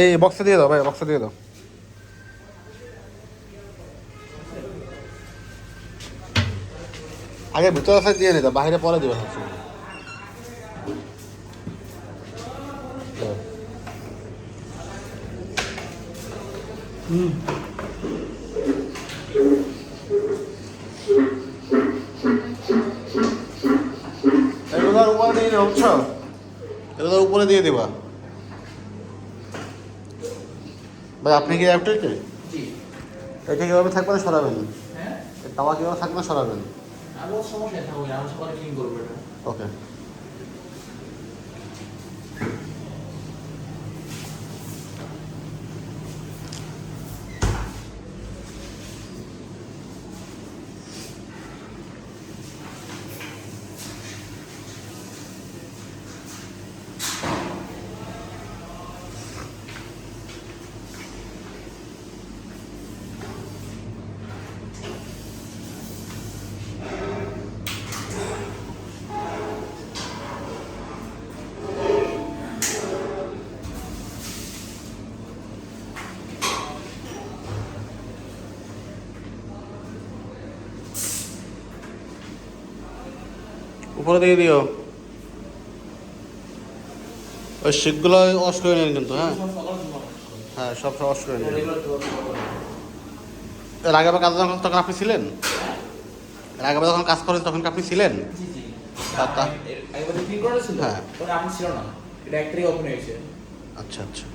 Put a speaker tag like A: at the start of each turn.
A: এই বক্সে দিয়ে দাও, ভাই বক্সে দিয়ে দাও। আগে ভিতরে দিয়ে নিতে বাইরে পরে দিবে এগুলোর উপরে দিয়ে দেবো বুঝছ? এগুলোর উপরে দিয়ে দিবা। ভাই আপনি কি অ্যাপটা কে? এটা কীভাবে থাকবে না সরাবেন?
B: হ্যাঁ?
A: তাওয়া কীভাবে থাকবে না সরাবেন?
B: আরও
A: উপরে দিয়ে দিও। ওই শিকগুলো ওয়াশ করে নিন কিন্তু হ্যাঁ?
B: সব
A: হ্যাঁ সব ওয়াশ করে নিন। এর আগে কাজ যখন তখন আপনি ছিলেন? এর আগে যখন কাজ করেন তখন আপনি ছিলেন? হ্যাঁ। আচ্ছা আচ্ছা।